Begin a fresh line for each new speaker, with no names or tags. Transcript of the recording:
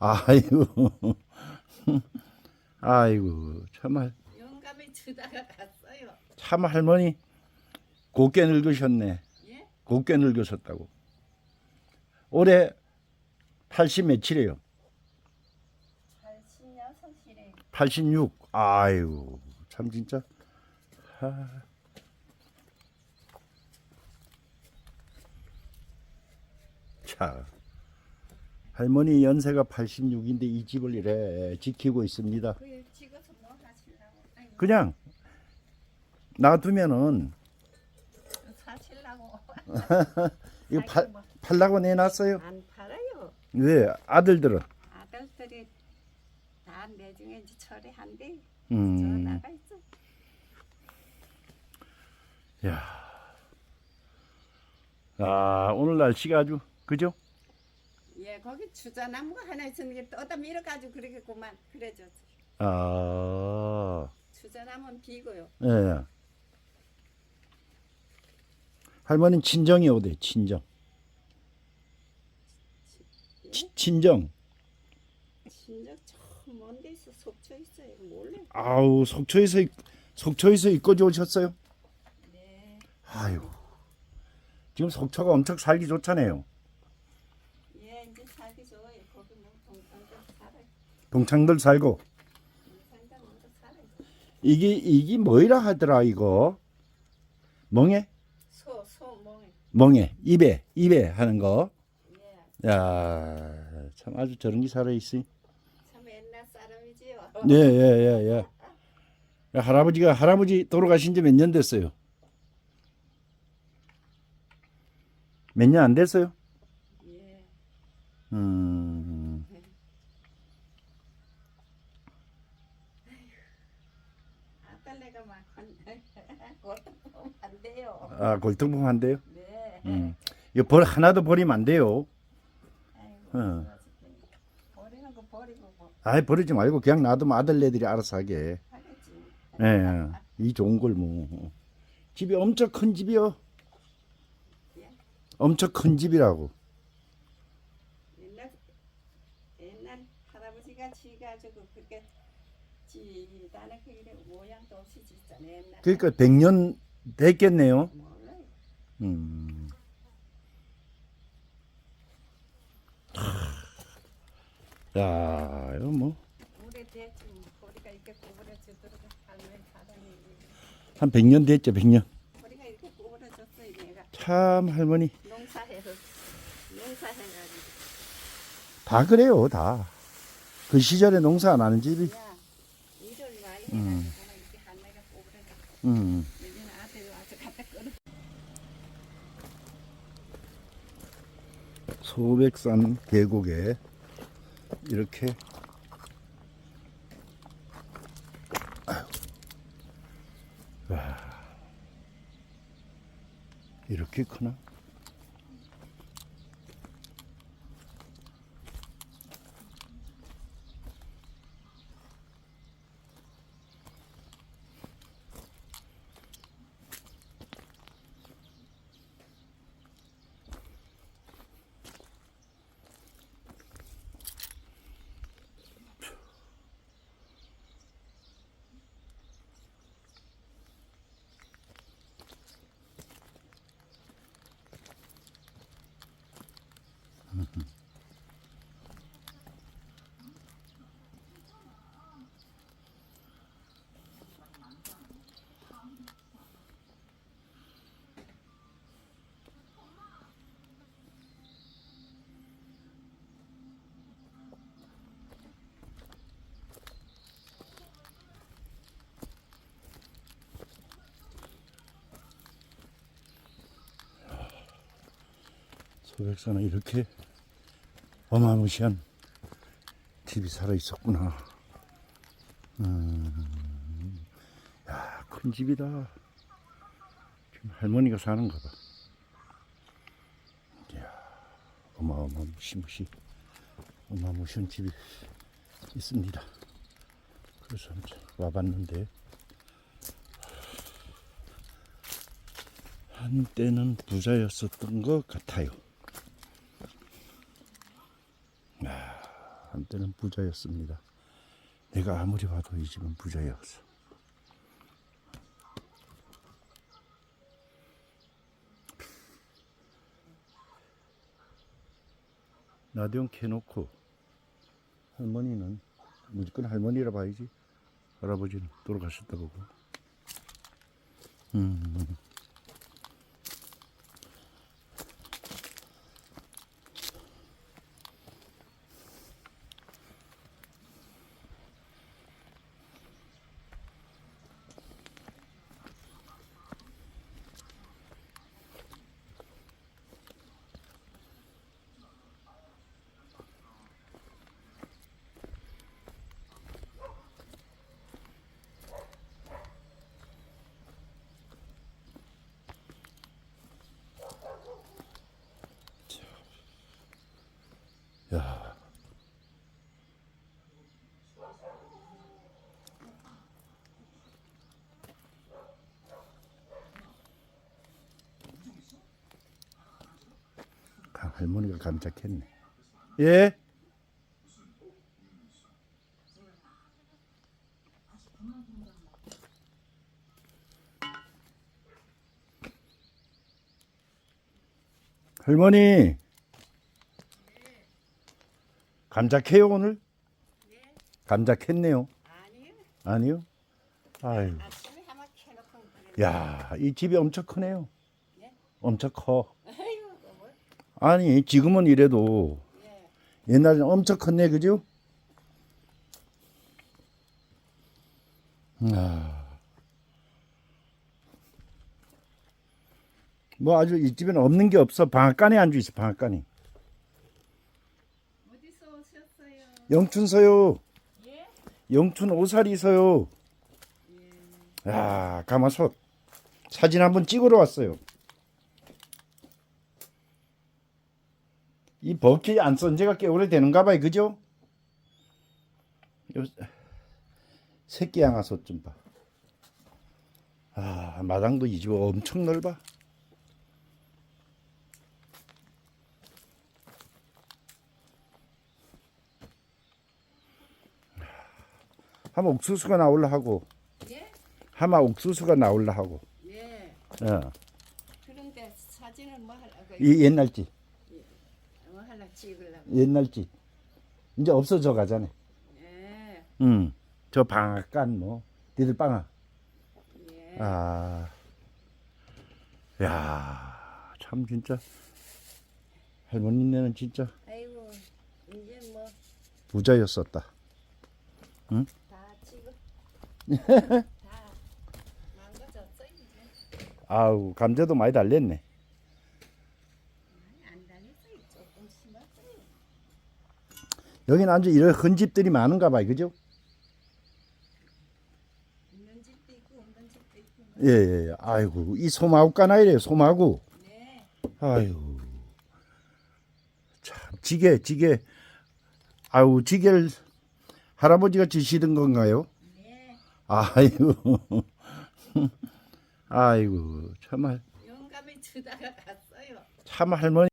아이고. 아이고, 참말.
영감이 주다가 갔어요.
참 할머니 곱게 늙으셨네.
예?
곱게 늙으셨다고. 올해 80 며칠이에요?
86이래.
86. 아이고, 참 진짜. 하. 자, 할머니 연세가 86인데 이 집을 이래 지키고 있습니다.
그뭐
그냥 놔두면은
사실라고.
이거 팔,
뭐.
팔라고 내놨어요.
안 팔아요.
왜 아들들은?
아들들이 다 내중에 이제 처리한대.
음.
저 나가 있어.
야. 아, 오늘 날씨가 아주 그죠?
예, 거기 주자나무가 하나 있으니까 떠다 밀어가지고 그러겠구만. 그래줘.
아.
주자나무는 비고요.
예. 할머니 친정이 어디? 친정. 치, 친정.
진짜 참 먼데 있어 속초 있어요. 몰래.
아우, 속초에서 이- 속초에서 입고 오셨어요?
네.
아유. 지금 속초가 엄청 살기 좋잖아요.
예, 이제 살기 좋아요. 거기 뭐 동산들 살아요.
동창들 살고. 이게 이게 뭐이라 하더라 이거? 멍에?
소, 소, 멍에.
멍에. 입에. 입에 하는 거.
예,
야, 참 아주 저런 게 살아 있어.
참 옛날 사람이지요.
예, 예, 예, 예. 할아버지가 할아버지 돌아가신 지 몇 년 됐어요? 몇 년 안 됐어요?
예.
음.
아까 내가 막 그것도 보면 안
한대요?
네.
음. 이거 벌 하나도 버리면 안 돼요.
아이고,
어.
버리는 거 버리고 뭐
아이, 버리지 말고 그냥 놔두면 아들네들이 알아서 하게.
하겠지.
예, 예. 이 좋은 걸 뭐. 집이 엄청 큰 집이요.
예.
엄청 큰 집이라고.
옛날 옛날 할아버지가 지가지고 그렇게 지단에 그 이래 모양도 없이 짓잖아요. 옛날.
그러니까 100년 됐겠네요.
몰라요.
음. 야, 이거 뭐. 한 100년 됐죠, 100년.
거리가 이렇게 구부러졌어 이 내가
참, 할머니.
농사해서 농사해가지고
다 그래요, 다. 그 시절에 농사 안 하는 집이.
야
음. 음.
여기는 아들이 와서 갖다 끌어
소백산 계곡에 이렇게. 이렇게 크나? 소백산에 이렇게 어마무시한 집이 살아 있었구나. 음, 야, 큰 집이다. 지금 할머니가 사는가 봐. 이야, 어마어마무시무시, 어마무시한 집이 있습니다. 그래서 와봤는데, 한때는 부자였었던 것 같아요. 아, 한때는 부자였습니다. 내가 아무리 봐도 이 집은 부자였어. 라디오 켜놓고 할머니는 무조건 할머니라 봐야지. 할아버지는 돌아가셨다 보고. 음. 야. 강 할머니가 깜짝했네. 예? 할머니. 감자 캐요 오늘? 감자 캤네요.
아니요.
아니요? 아유. 야, 이 집이 엄청 크네요.
네?
엄청 커. 아니, 지금은 이래도
예.
옛날에는 엄청 컸네, 그죠? 아. 뭐 아주 이 집에는 없는 게 없어. 방앗간에 앉아 있어, 방앗간에.
어디서 오셨어요?
영춘 서요.
예?
영춘 오사리서요.
예.
야, 가마솥. 사진 한번 찍으러 왔어요. 이 버킷 안쓴 지가 꽤 오래되는가 봐요. 그죠? 요, 새끼 양아솥 좀 봐. 아, 마당도 이 집 엄청 넓어. 하마 옥수수가 나올라 하고
예?
하마 옥수수가 나올라 하고
예.
어.
그런데 사진은 뭐 하려고
이 옛날지
뭐 하려고 찍으려고.
옛날지 이제 없어져 가잖아.
예.
응. 저 방앗간 뭐 니들 방아.
예.
아. 야, 참 진짜 할머니네는 진짜
아이고 이제 뭐다
부자였었다.
다 이제.
아우, 감자도 많이 달렸네. 여기는 아주 이런 흔 집들이 많은가 봐요. 그죠?
있는 집도 있고 없는 집도 있고.
예, 예. 예. 아이고, 이 소마구 까나이래, 소마구.
네.
아유. 참, 지게, 지게. 아유, 지게를 할아버지가 지시던 건가요?
네.
아이고. 아이고, 참, 할-
영감이 주다가 갔어요.
참 할머니.